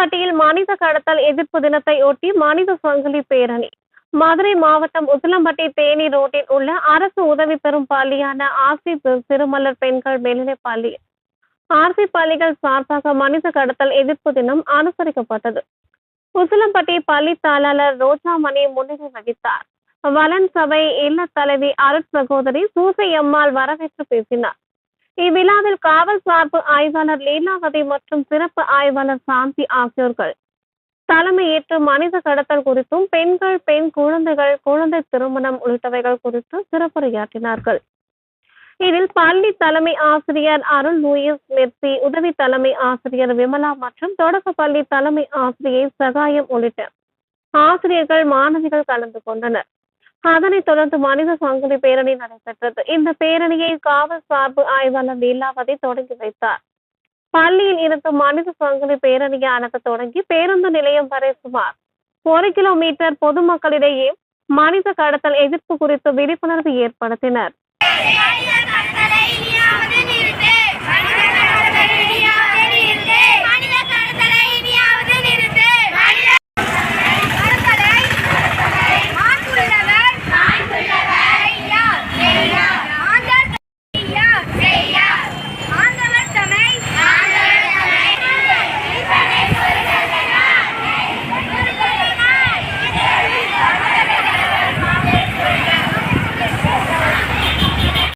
உசிலம்பட்டியில் மனித கடத்தல் எதிர்ப்பு தினத்தை ஒட்டி மனித சங்கிலி பேரணி. மதுரை மாவட்டம் உசிலம்பட்டி தேனி ரோட்டில் உள்ள அரசு உதவி பெறும் பள்ளியான ஆர்சி திருமலர் பெண்கள் மேல்நிலை பள்ளி. ஆர்சி பள்ளிகள் சார்பாக மனித கடத்தல் எதிர்ப்பு தினம் அனுசரிக்கப்பட்டது. உசிலம்பட்டி பள்ளி தாளர் ரோஜாமணி முன்னிலை வகித்தார். வலன் சபை இல்ல தலைவி அருட் சகோதரி சூசை அம்மாள் வரவேற்று பேசினார். இவ்விழாவில் காவல் சார்பு ஆய்வாளர் லீலாவதி மற்றும் சிறப்பு ஆய்வாளர் சாந்தி ஆகியோர்கள். தலைமையேற்று மனித கடத்தல் குறித்தும் பெண்கள் பெண் குழந்தைகள் குழந்தை திருமணம் உள்ளிட்டவைகள் குறித்து சிறப்புரையாற்றினார்கள். இதில் பள்ளி தலைமை ஆசிரியர் அருள் லூயிஸ் மெர்சி உதவி தலைமை ஆசிரியர் விமலா மற்றும் தொடக்க பள்ளி தலைமை ஆசிரியர் சகாயம் உள்ளிட்ட ஆசிரியர்கள் மாணவிகள் கலந்து கொண்டனர். அதனைத் தொடர்ந்து மனித சங்கிலி பேரணி நடைபெற்றது. இந்த பேரணியை காவல் சார்பு ஆய்வாளர் லீலாவதி தொடங்கி வைத்தார். பள்ளியில் இருந்து மனித சங்கிலி பேரணியானது தொடங்கி பேருந்து நிலையம் வரை சுமார் ஒரு கிலோமீட்டர் பொதுமக்களிடையே மனித கடத்தல் எதிர்ப்பு குறித்து விழிப்புணர்வு ஏற்படுத்தினர்.